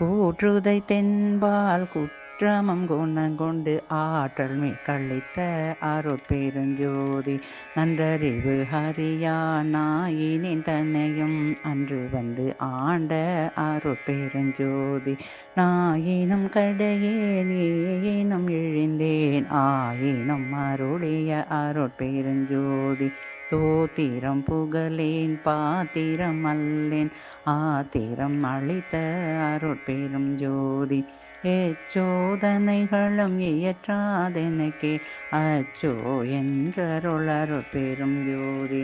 கூற்றுதை தென்பால் குற்றமம் குணங்கொண்டு ஆற்றல் மிக்களித்த அருட்பெருஞ்சோதி. நன்றறிவு ஹரியா நாயினின் தன்னையும் அன்று வந்து ஆண்ட அருட்பெருஞ்சோதி. நாயினும் கடையேன் ஏனும் இழிந்தேன் ஆயினும் அருளிய அருட்பெருஞ்சோதி. தோத்திரம் புகழேன் பாத்திரம் அல்லேன். ஆத்திரம் அளித்த அருட்பெரும் ஜோதி எச்சோதனைகளும் இயற்றாதெனக்கே. அச்சோ என்றருள் பெரும் ஜோதி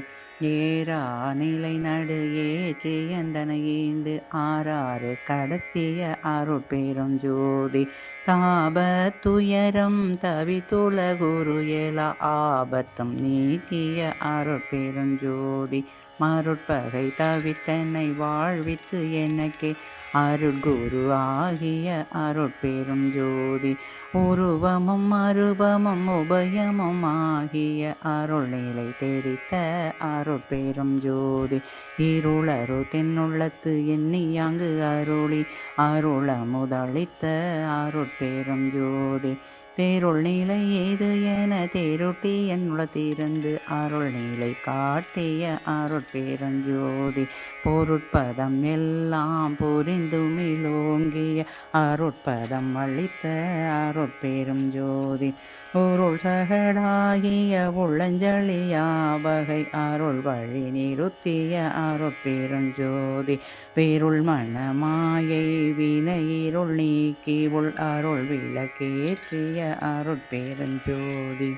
ஏரா நிலை நடு ஏற்றியந்தனை ஈந்து ஆறாறு கடத்திய அருட்பெரும் ஜோதி தாப துயரம் தவித்துல குரு எல ஆபத்தம் நீக்கிய அருட்பெருஞ்சோதி. மருட்பகை தவித்தனை வாழ்வித்து எனக்கே அருட்குருவாகிய அருட்பெரும் ஜோதி உருவமும் அருபமும் உபயமும் ஆகிய அருள் நிலை தெரித்த அருட்பெரும் ஜோதி. இருளரு தென்னுள்ளத்து எண்ணியாங்கு அருளி அருள முதளித்த அருட்பெரும் ஜோதி. தேருள் நீலை ஏது என தேருட்டி என்னுள்ள திறந்து அருள் நீலை காட்டிய அருட்பேரஞ்சோதி பொருட்பதம் எல்லாம் புரிந்துமிலோங்கிய அருட்பதம் அளித்த அருட்பெரும் ஜோதி. உருள் சகடாகிய உள்ளஞ்சலியாவகை அருள் வழி நிறுத்திய அருட்பெருஞ்சோதி விருள் மணமாயை வினையிருள் நீக்கி உள் அருள் விளக்கேற்றிய அருட்பெருஞ்சோதி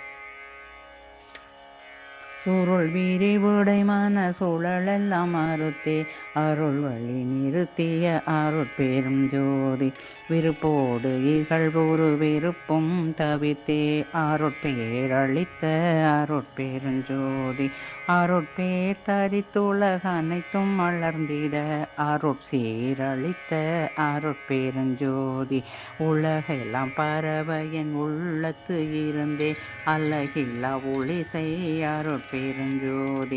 சுருள் வீரி உடைமான சூழலெல்லாம் அறுத்தே. அருள் வழி நிறுத்திய அருட்பெரும் ஜோதி. விருப்போடு இகழ்வொரு விருப்பும் தவித்தே. அருட்பேரளித்த அருட்பெருஞ்சோதி அருட்பேர் தரித்துலக அனைத்தும் மலர்ந்திட. அருட்சீரளித்த அருட்பெருஞ்சோதி உலகெல்லாம் பறவை என் உள்ளத்து இருந்தே. அழகில்லா ஒளிசை செய் அருட்பெருஞ்சோதி